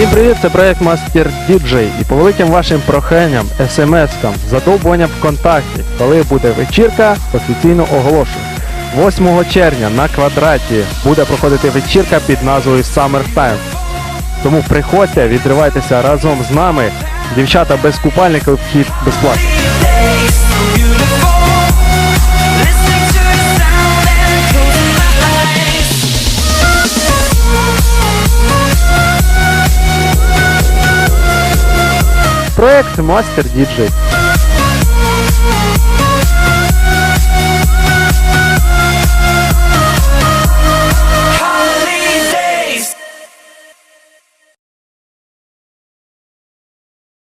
Всім привіт, це проект Master DJ і по великим вашим проханням, смс-кам, задовбуванням ВКонтакті, коли буде вечірка, офіційно оголошую. 8 червня на квадраті буде проходити вечірка під назвою Summertime. Тому приходьте, відривайтеся разом з нами. Дівчата без купальників, вхід безплатний. Проект Master DJ.